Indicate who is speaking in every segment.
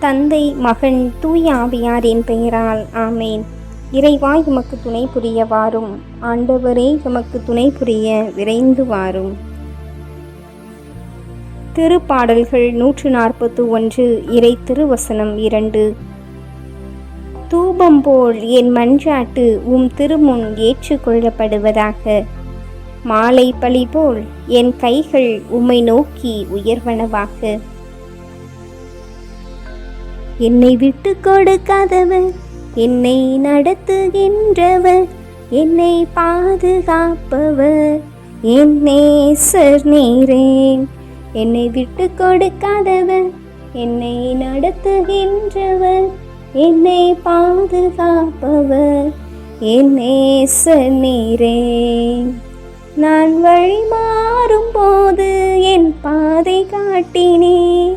Speaker 1: தந்தை மகன் தூய ஆவியாரின் பெயரால் ஆமேன். இறைவா எமக்கு துணை புரிய வாரும். ஆண்டவரே எமக்கு துணை புரிய விரைந்து வாரும். திருப்பாடல்கள் நூற்று நாற்பத்து ஒன்று இறை திருவசனம் இரண்டு. தூபம் போல் என் மஞ்சாட்டு உம் திருமுன் ஏற்றுக்கொள்ளப்படுவதாக. மாலை பழி போல் என் கைகள் உம்மை நோக்கி உயர்வனவாக என்னை விட்டு கொடுக்காதவர். என்னை நடத்துகின்றவர். என்னை பாதுகாப்பவர். என்னே சர் நீரேன். என்னை விட்டு கொடுக்காதவர். என்னை நடத்துகின்றவர். என்னை பாதுகாப்பவர். என்னே சர் நீரேன். நான் வழி மாறும் போது என் பாதை காட்டினே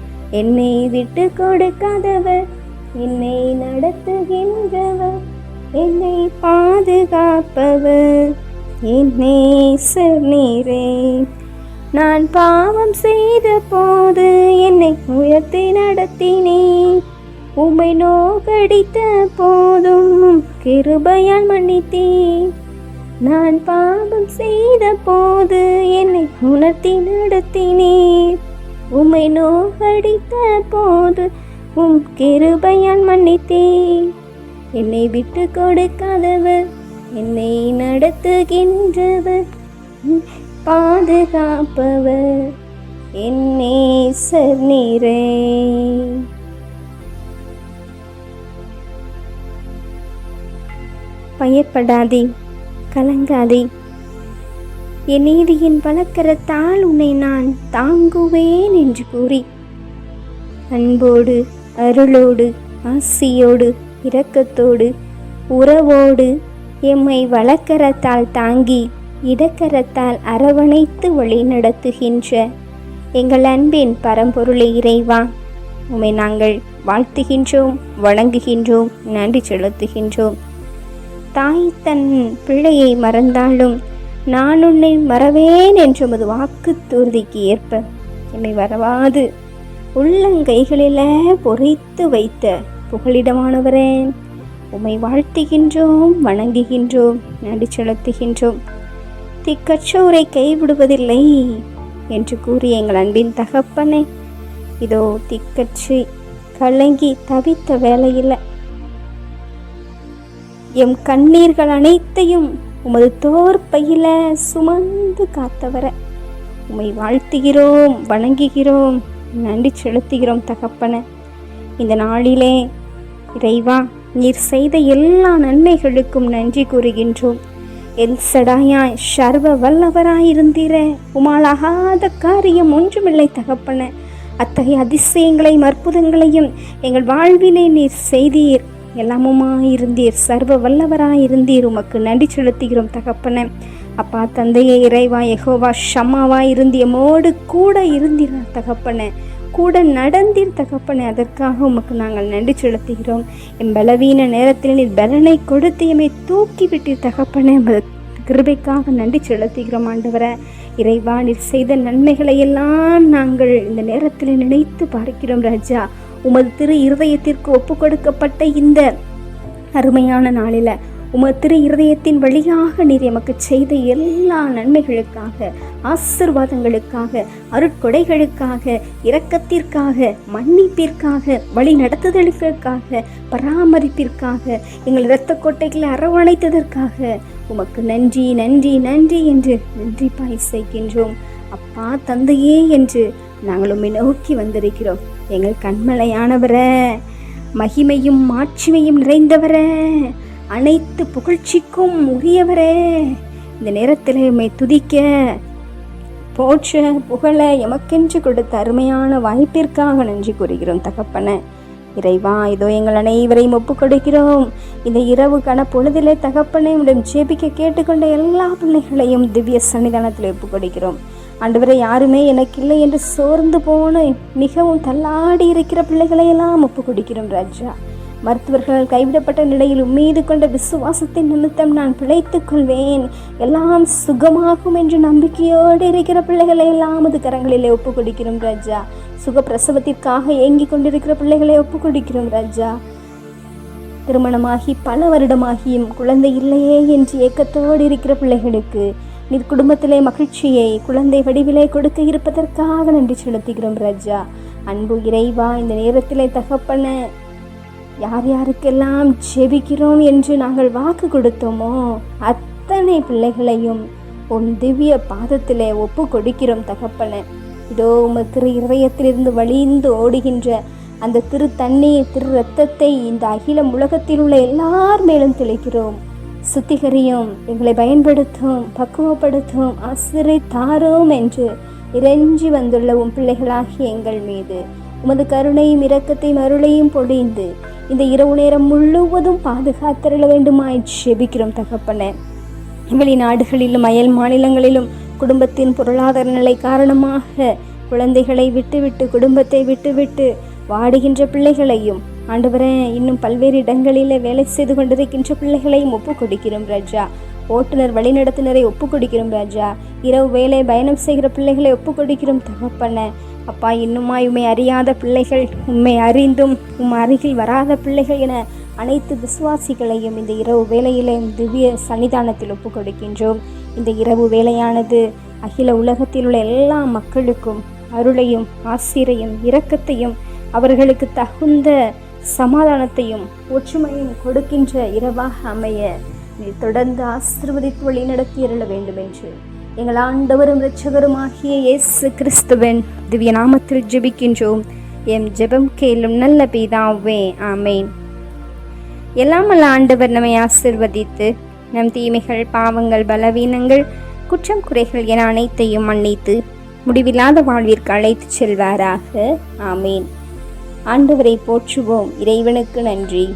Speaker 1: என்னை விட்டு கொடுக்காதவர் என்னை நடத்துகின்றவர் என்னை பாதுகாப்பவர். என்னை நீரே நான் பாவம் செய்த போது என்னை உயர்த்தி நடத்தினே உம்மை நோக்கடித்த போதும் கிருபையால் மன்னித்தே நான் பாவம் செய்த போது என்னை உணர்த்தி நடத்தினேன் உம்மை நோக்கடித்த போது உம் கிருபையான் மன்னித்தேன். என்னை விட்டு கொடுக்காதவர் என்னை நடத்துகின்றவர் பாதுகாப்பவர் என்னே சர் நீரே பயப்படாதே கலங்காதே. என் நீதியின் பலக்கரத்தால் உன்னை நான் தாங்குவேன் என்று கூறி அன்போடு அருளோடு ஆசியோடு இரக்கத்தோடு உறவோடு எம்மை வழக்கரத்தால் தாங்கி இடக்கரத்தால் அரவணைத்து வழி நடத்துகின்ற எங்கள் அன்பின் பரம்பொருளை இறைவா உம்மை நாங்கள் வாழ்த்துகின்றோம் வணங்குகின்றோம் நன்றி செலுத்துகின்றோம். தாய் தன் பிள்ளையை மறந்தாலும் நான் உன்னை மறவேன் என்ற உமது வாக்கு தூர்திக்கு ஏற்ப என்னை வரவாது. உள்ளங்கைகளில பொறித்து வைத்த புகலிடமானவரேன் உம்மை வாழ்த்துகின்றோம் வணங்குகின்றோம் நடி செலுத்துகின்றோம். திக்கச்சோரை கைவிடுவதில்லை என்று கூறிய எங்கள் அன்பின் தகப்பனே இதோ திக்கச்சு கலங்கி தவித்த வேலையில் எம் கண்ணீர்கள் அனைத்தையும் உமது தோற்பையில சுமந்து காத்தவர. உம்மை வாழ்த்துகிறோம் வணங்குகிறோம் நன்றி செலுத்துகிறோம் தகப்பன. இந்த நாளிலே இறைவா நீர் செய்த எல்லா நன்மைகளுக்கும் நன்றி கூறுகின்றோம். எல் சடாயாய் சர்வ வல்லவராயிருந்தீர உமாலாகாத காரியம் ஒன்றுமில்லை தகப்பன. அத்தகைய அதிசயங்களையும் அற்புதங்களையும் எங்கள் வாழ்விலே நீர் செய்தீர். எல்லாமுமாயிருந்தீர். சர்வ வல்லவராயிருந்தீர். உமக்கு நன்றி செலுத்துகிறோம் தகப்பன. அப்பா தந்தையை இறைவா எகோவா ஷம்மாவா இருந்தியமோடு கூட இருந்தீர் தகப்பன. கூட நடந்தீர் தகப்பனே. அதற்காக உமக்கு நாங்கள் நன்றி செலுத்துகிறோம். என் பலவீன நேரத்தில் நீர் பலனை கொடுத்தியமை எம்மை தூக்கி விட்டீர் தகப்பனே கிருபைக்காக நன்றி செலுத்துகிறோம் ஆண்டவரை. இறைவா நீர் செய்த நன்மைகளை எல்லாம் நாங்கள் இந்த நேரத்தில் நினைத்து பார்க்கிறோம் ராஜா. உமது திரு இருதயத்திற்கு ஒப்பு கொடுக்கப்பட்ட இந்த அருமையான நாளில் உமது திரு இருதயத்தின் வழியாக நீர் எமக்கு செய்த எல்லா நன்மைகளுக்காக ஆசிர்வாதங்களுக்காக அருட்கொடைகளுக்காக இரக்கத்திற்காக மன்னிப்பிற்காக வழி நடத்துதலுக்காக பராமரிப்பிற்காக எங்கள் இரத்த கொட்டைகளை அரவணைத்ததற்காக உமக்கு நன்றி நன்றி நன்றி என்று நன்றி பாய் செய்கின்றோம் அப்பா தந்தையே என்று நாங்கள் உம்மை நோக்கி வந்திருக்கிறோம். எங்கள் கண்மலையானவர மகிமையும் மாட்சிமையும் நிறைந்தவரே அனைத்து புகழ்ச்சிக்கும் உரியவரே. இந்த நேரத்தில் உண்மை துதிக்க போற்ற புகழ எமக்கென்று கொடுத்த அருமையான வாய்ப்பிற்காக நன்றி கூறுகிறோம் தகப்பன. இறைவா இதோ எங்கள் அனைவரையும் ஒப்புக்கொடுக்கிறோம். இந்த இரவு கன பொழுதிலே தகப்பனை உடன் ஜெபிக்க கேட்டுக்கொண்ட எல்லா பிள்ளைகளையும் திவ்ய சன்னிதானத்தில் ஒப்பு கொடுக்கிறோம் ஆண்டவரை யாருமே எனக்கு இல்லை என்று சோர்ந்து போன மிகவும் தள்ளாடி இருக்கிற பிள்ளைகளையெல்லாம் ஒப்பு கொடுக்கிறோம் ராஜா. மருத்துவர்கள் கைவிடப்பட்ட நிலையில் மீது கொண்ட விசுவாசத்தின் நிமித்தம் நான் பிழைத்துக் கொள்வேன். எல்லாம் சுகமாகும் என்று நம்பிக்கையோடு இருக்கிற பிள்ளைகளை எல்லாம் அது கரங்களிலே ஒப்புக் கொடுக்கிறோம் ராஜா. சுகப்பிரசவத்திற்காக ஏங்கிக் கொண்டிருக்கிற பிள்ளைகளை ஒப்புக் கொடுக்கிறோம் ராஜா. திருமணமாகி பல வருடமாகியும் குழந்தை இல்லையே என்று ஏக்கத்தோடு இருக்கிற பிள்ளைகளுக்கு நீர் குடும்பத்திலே மகிழ்ச்சியை குழந்தை வடிவிலே கொடுக்க இருப்பதற்காக நன்றி செலுத்துகிறோம் ரஜா. அன்பு இறைவா இந்த நேரத்திலே தகப்பன யார் யாருக்கெல்லாம் ஜெபிக்கிறோம் என்று நாங்கள் வாக்கு கொடுத்தோமோ அத்தனை பிள்ளைகளையும் உன் திவ்ய பாதத்திலே ஒப்பு கொடுக்கிறோம் தகப்பன. இதோ உமக்கு திரு இதயத்திலிருந்து வழிந்து ஓடுகின்ற அந்த திரு தண்ணீர் திரு ரத்தத்தை இந்த அகிலம் உலகத்தில் உள்ள எல்லார் மேலும் தெளிக்கிறோம். சுத்திகரியும். எங்களை பயன்படுத்தும் பக்குவப்படுத்தும் ஆசிரை தாரோம் என்று இறைஞ்சி வந்துள்ள உன் பிள்ளைகளாகிய எங்கள் மீது. உமது கருணையும் இரக்கத்தையும் அருளையும் பொழிந்து இந்த இரவு நேரம் முழுவதும் பாதுகாத்தருள வேண்டுமாய் ஜெபிக்கிறோம் தகப்பனே. வெளிநாடுகளிலும் அயல் மாநிலங்களிலும் குடும்பத்தின் பொருளாதார நிலை காரணமாக குழந்தைகளை விட்டுவிட்டு குடும்பத்தை விட்டுவிட்டு வாடுகின்ற பிள்ளைகளையும் ஆண்டவரே இன்னும் பல்வேறு இடங்களில் வேலை செய்து கொண்டிருக்கின்ற பிள்ளைகளையும் ஒப்புக் கொடுக்கிறோம் ராஜா. ஓட்டுநர் வழிநடத்துனரை ஒப்புக் கொடுக்கிறோம் ராஜா. இரவு வேலை பயணம் செய்கிற பிள்ளைகளை ஒப்புக் கொடுக்கிறோம் தகப்பன. அப்பா இன்னுமாய் உண்மை அறியாத பிள்ளைகள் உண்மை அறிந்தும் உம் அருகில் வராத பிள்ளைகள் என அனைத்து விசுவாசிகளையும் இந்த இரவு வேலையிலே திவ்ய சன்னிதானத்தில் ஒப்புக் கொடுக்கின்றோம் இந்த இரவு வேலையானது அகில உலகத்தில் உள்ள எல்லா மக்களுக்கும் அருளையும் ஆசிரையும் இரக்கத்தையும் அவர்களுக்கு தகுந்த சமாதானத்தையும் ஒற்றுமையும் கொடுக்கின்ற இரவாக அமைய நீ தொடர்ந்து ஆசிர்வதித்து வழி நடத்தி அருள வேண்டும் என்று எங்கள் ஆண்டவரும் இரட்சகருமாகிய இயேசு கிறிஸ்துவன் திவ்ய நாமத்தில் ஜெபிக்கின்றோம். எம் ஜெபம் கேளும் நல்ல பிதாவே ஆமேன். எல்லாம் அல்ல ஆண்டவர் நம்மை ஆசிர்வதித்து நம் தீமைகள் பாவங்கள் பலவீனங்கள் குற்றம் குறைகள் என அனைத்தையும் மன்னித்து முடிவில்லாத வாழ்விற்கு அழைத்துச் செல்வாராக. ஆமேன். ஆண்டவரை போற்றுவோம். இறைவனுக்கு நன்றி.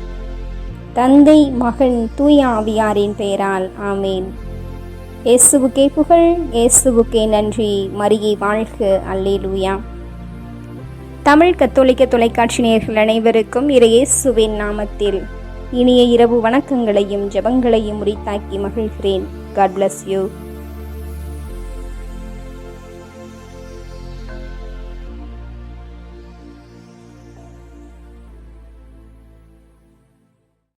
Speaker 1: தந்தை மகன் தூய ஆவியாரின் பெயரால் ஆமேன். இயேசுவுக்கே புகழ் இயேசுவுக்கே நன்றி. மரியை வாழ்க. அல்லேலூயா. தமிழ் கத்தோலிக்க தொலைக்காட்சி நேயர்கள் அனைவருக்கும் இறையேசுவின் நாமத்தில் இனிய இரவு வணக்கங்களையும் ஜெபங்களையும் உரித்தாக்கி மகிழ்கிறேன். God bless you